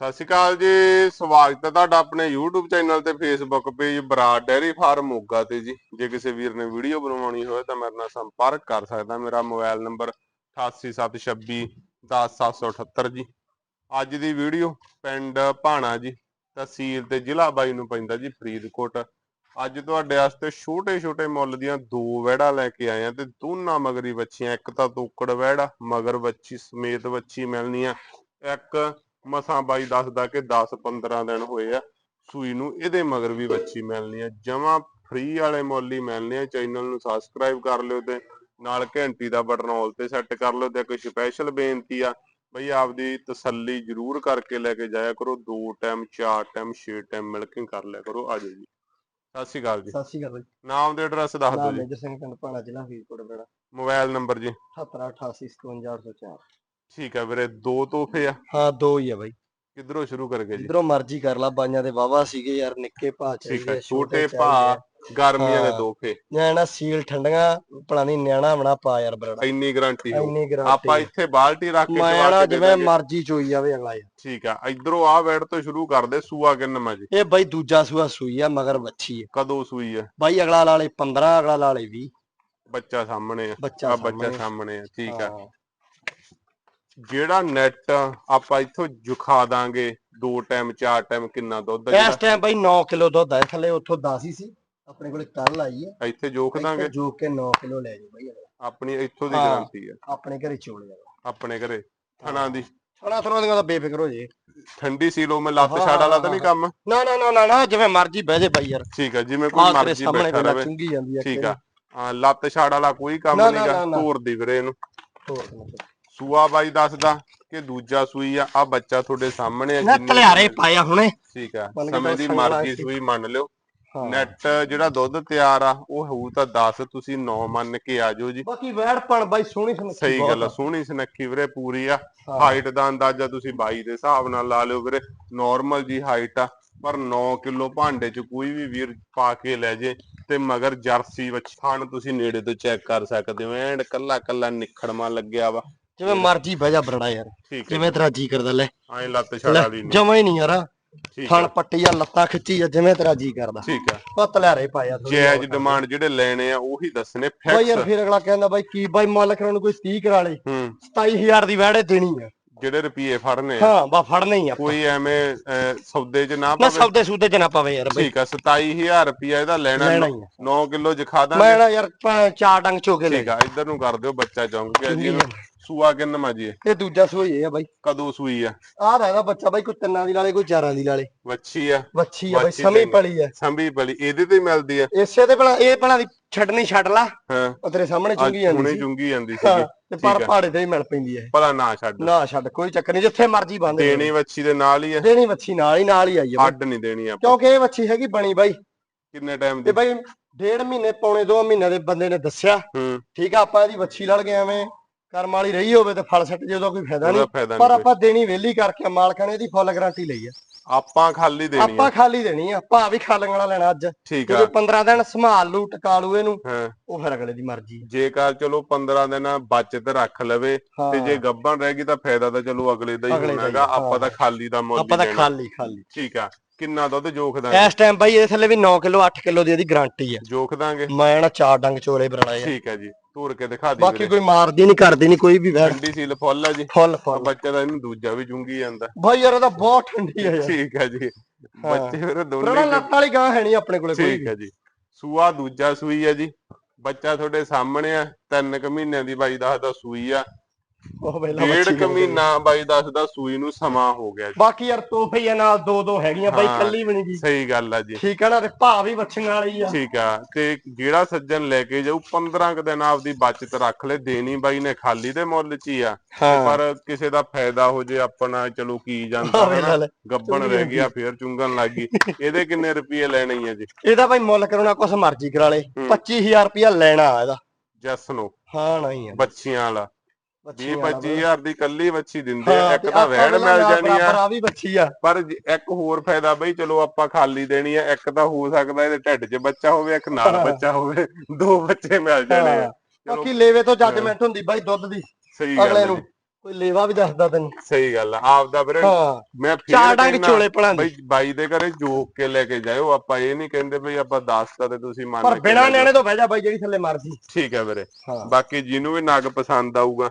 ਸਤਿ ਸ਼੍ਰੀ ਅਕਾਲ ਜੀ, ਸਵਾਗਤ ਹੈ ਤੁਹਾਡਾ ਆਪਣੇ YouTube ਚੈਨਲ ਤੇ Facebook page Brar dairy farm Moga ਤੇ ਜੀ। ਜੇ ਕਿਸੇ ਵੀਰ ਨੇ ਵੀਡੀਓ ਬਣਵਾਉਣੀ ਹੋਵੇ ਤਾਂ ਮੇਰੇ ਨਾਲ ਸੰਪਰਕ ਕਰ ਸਕਦਾ ਮੇਰਾ ਮੋਬਾਈਲ ਨੰਬਰ 8876 10778 ਜੀ। ਅੱਜ ਦੀ ਵੀਡੀਓ ਪਿੰਡ ਭਾਣਾ ਜੀ, ਤਹਿਸੀਲ ਤੇ ਜ਼ਿਲ੍ਹਾ ਬਾਈ ਨੂੰ ਪੈਂਦਾ ਜੀ, ਫਰੀਦਕੋਟ। ਅੱਜ ਤੁਹਾਡੇ ਵਾਸਤੇ ਛੋਟੇ ਛੋਟੇ ਮੁੱਲ ਦੀਆਂ ਦੋ ਵਹਿੜਾ ਲੈ ਕੇ ਆਏ ਆ ਤੇ ਦੋਨਾਂ ਮਗਰੀ ਬੱਚੀਆਂ ਇੱਕ ਤਾਂ ਤੋਕੜ ਵਹਿੜਾ, ਮਗਰ ਬੱਚੀ ਸਮੇਤ ਬੱਚੀ ਮਿਲਣੀ ਆ ਇੱਕ ਮਸਾਂ ਬਾਈ ਦੱਸਦਾ ਕਿ 10 15 ਦਿਨ ਹੋਏ ਆ ਸੂਈ ਨੂੰ ਇਹਦੇ ਮਗਰ ਵੀ ਬੱਚੀ ਮਿਲਣੀ ਆ। ਜਮਾ ਫ੍ਰੀ ਵਾਲੇ ਮੁੱਲ ਹੀ ਮਿਲਣੇ ਆ ਚੈਨਲ ਨੂੰ ਸਬਸਕ੍ਰਾਈਬ ਕਰ ਲਿਓ ਤੇ ਨਾਲ ਘੰਟੀ ਦਾ ਬਟਨ ਆਲ ਤੇ ਸੈੱਟ ਕਰ ਲਿਓ ਤੇ ਇੱਕ ਸਪੈਸ਼ਲ ਬੇਨਤੀ ਆ ਬਈ ਆਪਦੀ ਤਸੱਲੀ ਜ਼ਰੂਰ ਕਰਕੇ ਲੈ ਕੇ ਜਾਇਆ ਕਰੋ। ਦੋ ਟਾਈਮ ਚਾਰ ਟਾਈਮ ਛੇ ਟਾਈਮ ਮਿਲ ਕੇ ਕਰ ਲਿਆ ਕਰੋ। ਆਜੋ ਜੀ। ਸਤਿ ਸ਼੍ਰੀ ਅਕਾਲ ਜੀ। ਸਤਿ ਸ਼੍ਰੀ ਅਕਾਲ ਜੀ। ਨਾਮ ਤੇ ਐਡਰੈਸ ਦੱਸ ਦਿਓ ਜੀ। ਮੇਜਰ ਸਿੰਘ ਪਿੰਡ ਭਾਣਾ ਜ਼ਿਲ੍ਹਾ ਫਰੀਦਕੋਟ ਬੇੜਾ। ਮੋਬਾਈਲ ਨੰਬਰ ਜੀ। 7888 ਠੀਕ ਆ ਵੀਰੇ ਦੋ ਤੋਹਫੇ ਆ। ਹਾਂ ਦੋ ਹੀ ਆ ਬਾਈ। ਕਿੱਧਰੋਂ ਸ਼ੁਰੂ ਕਰਗੇ ਜੀ? ਜਿੱਧਰੋਂ ਮਰਜ਼ੀ ਕਰ ਲਾ ਬਾਈਆਂ ਦੇ ਵਾਵਾ ਸੀਗੇ ਯਾਰ ਨਿੱਕੇ ਭਾ ਠੀਕ ਚਾਹੀਦੇ ਆ ਛੋਟੇ ਭਾ। ਗਰਮੀਆਂ ਦੇ ਹਾਂ। ਤੋਹਫੇ। ਨਿਆਣਾ ਸੀਲ ਠੰਡੀਆਂ ਭਲਾ ਨਹੀਂ ਨਿਆਣਾ ਬਣਾ ਪਾ ਯਾਰ ਬਰੜਾ। ਇੰਨੀ ਗਾਰੰਟੀ ਇੰਨੀ ਆਪਾਂ ਗਰੰਟੀ ਇੱਥੇ ਬਾਲਟੀ ਰੱਖ ਕੇ ਚਵਾ ਕੇ ਦੇ ਜਿਵੇਂ ਦਾਂਗੇ। ਮਰਜ਼ੀ ਚੋਈ ਜਾਵੇ ਅਗਲਾ ਯਾਰ। ਠੀਕ ਆ ਇਧਰੋਂ ਆ ਵੈੜ ਤੋਂ ਸ਼ੁਰੂ ਕਰਦੇ ਸੂਆ ਕਿੰਨਾ ਜੀ? ਇਹ ਬਾਈ ਦੂਜਾ ਸੂਆ ਸੂਈ ਆ ਮਗਰ ਵੱਛੀ ਆ। ਕਦੋਂ ਸੂਈ ਆ? ਬਾਈ ਅਗਲਾ ਲਾਲੇ 15 ਅਗਲਾ ਲਾਲੇ 20 ਬੱਚਾ ਸਾਹਮਣੇ ਆ। ਬੱਚਾ ਆ ਬੱਚਾ ਸਾਹਮਣੇ। ਸਾਹਮਣੇ ਆ ਠੀਕ ਆ। ਹਾਂ। ਜਿਹੜਾ ਨੈਟ ਆਪਾਂ ਇੱਥੋਂ ਜੁਖਾ ਦਾਂਗੇ ਦੋ ਟਾਈਮ ਚਾਰ ਟਾਈਮ ਕਿੰਨਾ ਦੁੱਧ ਆ ਇਸ ਟਾਈਮ ਬਾਈ 9 ਕਿਲੋ ਦੁੱਧ ਆ ਥੱਲੇ ਉੱਥੋਂ 10 ਹੀ ਸੀ ਆਪਣੇ ਕੋਲੇ ਕੱਲ ਆਈ ਜਿਹੜਾ ਇੱਥੇ ਜੋਖ ਦਾਂਗੇ? ਇੱਥੇ ਜੋ ਕੇ 9 ਕਿਲੋ ਲੈ ਜਾਓ ਬਾਈ। ਆਪਣੀ ਇੱਥੋਂ ਦੀ ਹਾਂ। ਗਾਰੰਟੀ ਆ। ਆਪਣੇ ਘਰੇ ਚੋਲ ਆਪਣੇ ਘਰੇ ਥਣਾ ਦੀ। ਥੋੜਾ ਥੋੜਾ ਦੀਆਂ ਤਾਂ ਬੇਫਿਕਰ ਹੋ ਜੇ। ਠੰਡੀ ਸੀ ਲੋ ਮੈਂ ਲੱਤ ਹਾਂ, ਛਾੜ ਵਾਲਾ ਤਾਂ ਹਾਂ, ਨਹੀਂ ਕੰਮ। ਨਾ ਨਾ ਨਾ ਨਾ ਜਿਵੇਂ ਮਰਜ਼ੀ ਬਹਿ ਜੇ ਬਾਈ ਯਾਰ। ਠੀਕ ਆ ਜਿਵੇਂ ਕੋਈ ਮਰਜ਼ੀ ਬੈਠਾ ਰਵੇ। ਚੁੰਗੀ ਜਾਂਦੀ ਆ ਠੀਕ ਆ। ਹਾਂ, ਲੱਤ ਛਾੜ ਵਾਲਾ ਕੋਈ ਕੰਮ ਨਹੀਂਗਾ। ਤੋਰ ਦੀ ਵੀਰੇ ਇਹਨੂੰ। ਹੋਰ ਸੁਣਾ। ਸੂਆ ਬਾਈ ਦੱਸਦਾ ਕਿ ਦੂਜਾ ਸੂਈ ਆ ਆ ਬੱਚਾ ਤੁਹਾਡੇ ਸਾਹਮਣੇ ਆ ਨਾ ਜਿੰਨੀ- ਤਲਿਆਰੇ ਪਾਇਆ ਹੁਣੇ। ਠੀਕ ਆ ਸਮੇਂ ਦੀ ਮਰਜ਼ੀ। ਸੂਈ ਮੰਨ ਲਿਓ। ਨੈਟ ਜਿਹੜਾ ਦੁੱਧ ਤਿਆਰ ਆ ਉਹ ਹੋਊ ਤਾਂ 10 ਤੁਸੀਂ 9 ਮੰਨ ਕੇ ਆ ਜਾਓ ਜੀ। ਬਾਕੀ ਵੈੜ ਪਣ ਬਾਈ ਸੋਹਣੀ ਸੁਣਖੀ ਸਹੀ ਗੱਲ ਆ ਸੋਹਣੀ ਸੁਨੱਖੀ ਵੀਰੇ ਪੂਰੀ ਆ। ਹਾਈਟ ਦਾ ਅੰਦਾਜ਼ਾ ਤੁਸੀਂ 22 ਦੇ ਹਿਸਾਬ ਨਾਲ ਲਾ ਲਿਓ ਵੀਰੇ। ਨਾਰਮਲ ਜੀ ਹਾਈਟ ਆ ਪਰ 9 ਕਿਲੋ ਭਾਂਡੇ ਚ ਕੋਈ ਵੀ ਵੀਰ ਪਾ ਕੇ ਲੈ ਜੇ ਤੇ ਮਗਰ ਜਰਸੀ ਵੱਛਾਣ ਤੁਸੀਂ ਨੇੜੇ ਤੋਂ ਚੈੱਕ ਕਰ ਸਕਦੇ ਹੋ। ਐਂਡ ਕੱਲਾ ਕੱਲਾ ਨਿਖੜਮਾ ਲੱਗਿਆ ਵਾ। ਜਿਵੇਂ ਮਰਜ਼ੀ ਬਹਿ ਜਾ ਬਰੜਾ ਯਾਰ ਠੀਕ ਹੈ ਜਿਵੇਂ ਤੇਰਾ ਜੀ ਕਰਦਾ ਲੈ। ਐਂ ਲੱਤ ਛੜਾ ਵਾਲੀ ਨਹੀਂ ਜਮਾ ਹੀ ਨਹੀਂ ਯਾਰ। ਠੀਕ ਥਣ ਪੱਟੀ ਆ ਲੱਤਾਂ ਖਿੱਚੀ ਆ ਜਿਵੇਂ ਤੇਰਾ ਜੀ ਕਰਦਾ। ਠੀਕ ਆ ਉਹ ਤਲਿਆਰੇ ਪਾਇਆ ਥੋੜ੍ਹੀ ਜਾਇਜ਼ ਬਹੁਤ। ਡਿਮਾਂਡ ਜਿਹੜੇ ਲੈਣੇ ਆ ਉਹੀ ਦੱਸਣੇ ਬਾਈ ਯਾਰ ਫਿਕਸ ਫਿਰ ਅਗਲਾ ਕਹਿੰਦਾ ਬਾਈ ਕੀ ਬਾਈ ਮੁੱਲ ਕਰਾਉਣ ਨੂੰ ਕੋਈ 30 ਕਰਾ ਲੇ ਹੂੰ। 27000 ਦੀ ਵੈੜੇ ਦੇਣੀ ਆ। ਜਿਹੜੇ ਰੁਪਏ ਫੜਨੇ ਆ। ਹਾਂ ਬਾ ਫੜਨਾ ਹੀ ਆ ਕੋਈ ਐਵੇਂ ਅਹ, ਸੌਦੇ ਚ ਨਾ ਨਾ ਪਵੇ। ਸੌਦੇ ਸੂਦੇ ਚ ਨਾ ਪਵੇ ਯਾਰ ਬਾਈ। ਠੀਕ ਆ 27000 ਰੁਪਿਆ ਇਹਦਾ ਲੈਣਾ ਲੈਣਾ ਹੀ ਆ। 9 ਕਿਲੋ ਜਖਾ ਦਾਂਗੇ ਮੈਂ ਨਾ ਯਾਰ ਪ- ਚਾਰ ਡੰਗ ਚੋ ਕੇ ਲੈ। ਠੀਕ ਆ ਇੱਧਰ ਨੂੰ ਕਰ ਦਿਓ ਬੱਚਾ ਚੌਂਕ ਗਿਆ ਜੀ ਸੂਆ ਕਿੰਨਾ ਮਾ ਜੀ ਇਹ? ਦੂਜਾ ਸੂਈ ਇਹ ਆ ਬਾਈ। ਕਦੋਂ ਸੂਈ ਆ? ਆਹ ਦਾ ਇਹਦਾ ਬੱਚਾ ਬਾਈ ਕੋਈ ਤਿੰਨਾਂ ਦੀ ਲਾਲੇ ਕੋਈ ਚਾਰਾਂ ਦੀ ਲਾਲੇ ਵੱਛੀ ਆ? ਵੱਛੀ ਆ ਬਾਈ ਸਮੀ। ਪਲੀ ਆ। ਸੰਭੀ ਬਲੀ ਇਹਦੇ ਤੇ ਹੀ ਮਿਲਦੀ ਆ। ਇਸੇ ਤੇ ਭਲਾ ਇਹ ਭਲਾ ਦੀ ਛੱਡਣੀ ਛੱਡ ਲਾ। ਹਾਂ। ਉਹ ਤੇਰੇ ਸਾਹਮਣੇ ਚੁੰਗੀ ਜਾਂਦੀ ਹੁਣੇ ਸੀ। ਚੁੰਗੀ ਜਾਂਦੀ ਹਾਂ, ਸੀਗੀ। ਤੇ ਪਰ। ਪਹਾੜੇ ਤੇ ਹੀ ਮਿਲ ਪੈਂਦੀ ਹੈ ਭਲਾ ਨਾ ਛੱਡ। ਨਾ ਛੱਡ ਕੋਈ ਚੱਕਰ ਨਹੀਂ ਜਿੱਥੇ ਮਰਜ਼ੀ ਬੰਦ ਦੇਣੀ ਵੱਛੀ ਦੇ ਨਾਲ ਹੀ ਆ। ਦੇਣੀ ਵੱਛੀ ਨਾਲ ਹੀ ਨਾਲ ਹੀ ਆਈ ਆ ਬਾਈ। ਅੱਡ ਨਹੀਂ ਦੇਣੀ ਆਪਾਂ। ਕਿਉਂਕਿ ਇਹ ਵੱਛੀ ਹੈਗੀ ਬਣੀ ਬਾਈ। ਕਿੰਨੇ ਟਾਈਮ ਤੇ ਦੀ ਬਾਈ ਡੇਢ ਮਹੀਨੇ ਪੌਣੇ 2 ਮਹੀਨੇ ਦੇ ਬੰਦੇ ਨੇ ਦੱਸਿਆ। ਹੂੰ। ਠੀਕ ਆ ਆਪਾਂ ਇਹਦੀ ਵੱਛੀ ਲੜ ਗਏ ਐਵੇਂ। ਕਰਮ ਵਾਲੀ ਰਹੀ ਹੋਵੇ ਤੇ ਫਲ ਸੱਟ ਜੇ ਉਹਦਾ ਕੋਈ ਫਾਇਦਾ ਉਹਦਾ ਨਹੀਂ। ਪਰ ਨਹੀਂ ਆਪਾਂ ਦੇਣੀ ਵਿਹਲੀ ਕਰਕੇ ਮਾਲਕਾਂ ਨੇ ਇਹਦੀ ਫੁੱਲ ਗਾਰੰਟੀ ਲਈ ਆ। ਆਪਾਂ ਖਾਲੀ ਦੇਣੀ ਆਪਾਂ ਆ ਖਾਲੀ ਦੇਣੀ ਆ ਭਾ ਵੀ ਖਾਲੀਆਂ ਵਾਲਾ ਲੈਣਾ ਅੱਜ। ਠੀਕ ਆ। ਜਦੋਂ 15 ਦਿਨ ਸੰਭਾਲ ਲੂ ਟਕਾ ਲੂ ਇਹਨੂੰ ਹਾਂ। ਉਹ ਫਿਰ ਅਗਲੇ ਦੀ ਮਰਜ਼ੀ ਆ। ਜੇਕਰ ਚਲੋ 15 ਦਿਨ ਬਚਤ ਰੱਖ ਲਵੇ ਹਾਂ ਤੇ ਜੇ ਗੱਭਣ ਰਹਿ ਗਈ ਤਾਂ ਫਾਇਦਾ ਤਾਂ ਚਲੋ ਅਗਲੇ ਦਾ ਹੀ ਅਗਲੇ ਦਾ ਹੀ ਹੋਣਾਗਾ ਆ, ਆਪਾਂ ਤਾਂ ਖਾਲੀ ਦਾ ਮੁੱਲ ਆਪਾਂ ਤਾਂ ਖਾਲੀ ਖਾਲੀ। ਠੀਕ ਆ। ਕਿੰਨਾ ਦੁੱਧ ਜੋਖ ਦਾਂਗੇ ਇਸ ਟਾਈਮ ਬਾਈ ਇਹਦੇ ਥੱਲੇ ਵੀ 9 ਕਿਲੋ 8 ਕਿਲੋ ਦੀ ਇਹਦੀ ਗਾਰੰਟੀ ਆ। ਜੋਖ ਦਾਂਗੇ? ਮੈਂ ਨਾ ਚਾਰ ਡੰਗ ਚੋਲੇ ਬਰਣਾ ਯਾਰ ਠੀਕ ਹੈ ਜੀ। ਤੋੜ ਕੇ ਦਿਖਾ ਦੀ ਬਾਕੀ ਕੋਈ ਮਾਰਦੀ ਨਹੀਂ ਕਰਦੀ ਨਹੀਂ ਕੋਈ ਵੀ ਵੈੜ ਠੰਡੀ ਸੀਲ ਫੁੱਲ ਹੈ ਜੀ। ਫੁੱਲ ਆ ਫੁੱਲ। ਬੱਚਾ ਦਾ ਇਹਨੂੰ ਦੂਜਾ ਵੀ ਚੁੰਗੀ ਜਾਂਦਾ। ਬਾਈ ਯਾਰ ਇਹਦਾ ਬਹੁਤ ਠੰਡੀ ਆ ਯਾਰ। ਠੀਕ ਹੈ ਜੀ। ਬੱਚੇ ਫਿਰ ਰਣਾ ਦੋਨੇ ਲੱਤ ਵਾਲੀ ਗਾਂ ਹੈ ਨਹੀਂ ਆਪਣੇ ਕੋਲੇ ਕੋਈ ਠੀਕ ਹੈ ਜੀ। ਸੂਆ ਦੂਜਾ ਸੂਈ ਹੈ ਜੀ। ਬੱਚਾ ਤੁਹਾਡੇ ਸਾਹਮਣੇ ਆ। ਤਿੰਨ ਕੁ ਮਹੀਨਿਆਂ ਦੀ ਬਾਈ ਦੱਸਦਾ ਸੂਈ ਆ। ਉਹ ਵੇਲਾ ਡੇਢ ਕੁ। ਮਹੀਨਾ ਬਾਈ ਦੱਸਦਾ ਸੂਈ ਨੂੰ ਸਮਾਂ ਹੋ ਗਿਆ ਜੀ। ਬਾਕੀ ਯਾਰ ਤੋਹਫੇ ਨਾਲ ਦੋ ਦੋ ਹੈਗੀਆਂ ਬਾਈ ਹਾਂ। ਕੱਲੀ ਬਣੀ ਗਈ ਸਹੀ ਗੱਲ ਆ ਜੀ। ਠੀਕ ਹੈ ਨਾ ਤੇ ਭਾ ਵੀ ਬੱਚੀਆਂ ਵਾਲੀ ਆ। ਠੀਕ ਆ ਤੇ ਜਿਹੜਾ ਸੱਜਣ ਲੈ ਕੇ ਜਾਊ 15 ਕੁ ਦਿਨ ਆਪਦੀ ਬਚਤ ਰੱਖ ਲੈ ਦੇਣੀ ਬਾਈ ਨੇ ਖਾਲੀ ਦੇ ਮੁੱਲ 'ਚ ਹੀ ਆ। ਹਾਂ। ਪਰ ਕਿਸੇ ਦਾ ਫਾਇਦਾ ਹੋ ਜੇ ਆਪਣਾ ਚਲੋ ਕੀ ਜਾਂਦਾ ਹਾਂ ਹਨਾ ਲੈ। ਗੱਬਣ ਰਹਿ ਗਿਆ ਫੇਰ ਚੁੰਗਣ ਲੱਗ ਗਈ। ਇਹਦੇ ਕਿੰਨੇ ਰੁਪਏ ਲੈਣੇ ਆ ਜੀ? ਇਹਦਾ ਬਾਈ ਮੁੱਲ ਕਰਾਉਣਾ ਕੁਛ ਮਰਜ਼ੀ ਕਰਾ ਲੇ ਹੂੰ। 25000 ਰੁਪਇਆ ਲੈਣਾ ਇਹਦਾ। ਜੱਸ ਨੂੰ। ਹਾਂ ਨਹੀਂ ਆ। ਬੱਚੀਆਂ ਵਾਲਾ। 20 ਬੱਚੀਆਂ ਵਾਲਾ 25000 ਦੀ ਕੱਲੀ ਬੱਚੀ ਦਿੰਦੇ ਆ ਇੱਕ ਤੇ ਵੇਲਾ ਮਿਲ ਜਾਣੀ ਆ। ਬਰਾਬਰ ਆ ਵੀ ਬੱਚੀ ਆ। ਪਰ ਇੱਕ ਹੋਰ ਫਾਇਦਾ ਬਈ ਚਲੋ ਆਪਾਂ ਖਾਲੀ ਦੇਣੀ ਆ ਇੱਕ ਤਾਂ ਹੋ ਸਕਦਾ ਇਹਦੇ ਢਿੱਡ 'ਚ ਬੱਚਾ ਹੋਵੇ ਇੱਕ ਨਾਲ। ਬੱਚਾ ਹੋਵੇ ਦੋ ਬੱਚੇ ਮਿਲ ਜਾਣੇ ਆ। ਬਾਕੀ ਲੇਵੇ ਤੋਂ ਜੱਜਮੈਂਟ ਹੁੰਦੀ ਬਾਈ ਦੁੱਧ ਦੀ ਸਹੀ ਗੱਲ ਅਗਲੇ ਨੂੰ। ਕੋਈ ਲੇਵਾ ਵੀ ਦੱਸਦਾ ਤੈਨੂੰ। ਸਹੀ ਗੱਲ ਆ ਆਪਦਾ ਵੀਰੇ ਮੈਂ ਫੇਰ ਚਾਰ ਡੰਗ ਚੋਲੇ ਪੜਾਂਦੇ ਬਈ ਬਾਈ ਦੇ ਘਰੇ ਜੋਕ ਕੇ ਲੈ ਕੇ ਜਾਇਓ ਆਪਾਂ ਇਹ ਨਹੀਂ ਕਹਿੰਦੇ ਬਈ ਆਪਾਂ ਦੱਸਤਾ ਤੇ ਤੁਸੀਂ ਮੰਨ ਪਰ ਬਿਨਾ। ਨਿਆਣੇ ਤੋਂ ਬਹਿ ਜਾ ਬਾਈ ਜਿਹੜੀ ਥੱਲੇ ਮਰਜ਼ੀ। ਠੀਕ ਹੈ ਵੀਰੇ। ਬਾਕੀ ਜਿਹਨੂੰ ਵੀ ਨਗ ਪਸੰਦ ਆਊਗਾ।